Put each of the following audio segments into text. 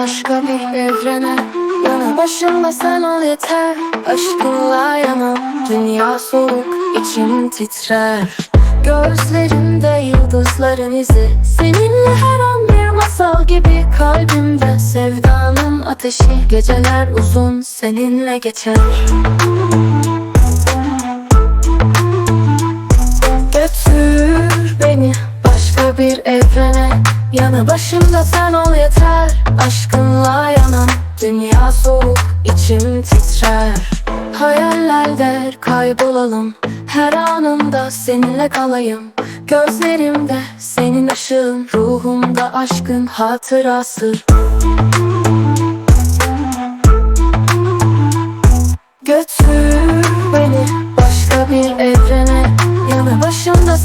evrene Yanı başımda sen ol yeter. Aşkınla yanım Dünya soğuk içim titrer. Gözlerimde yıldızların izi. Seninle her an bir masal gibi Kalbimde. Sevdanın ateşi Geceler uzun seninle geçer Yanı başımda sen ol yeter. Aşkınla yanan dünya soğuk içim titrer. Hayallerde kaybolalım. Her anımda seninle kalayım. Gözlerimde senin ışığın Ruhumda aşkın hatırası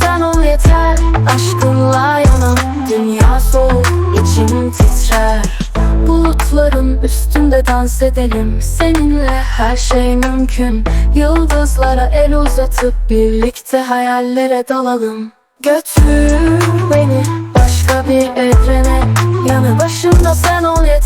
sen ol yeter Aşkınla yanan dünya soğuk içim titrer. Bulutların üstünde dans edelim. Seninle her şey mümkün. Yıldızlara el uzatıp birlikte hayallere dalalım. Götür beni başka bir evrene. Yanı başımda sen ol yeter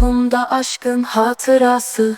Ruhumda aşkın hatırası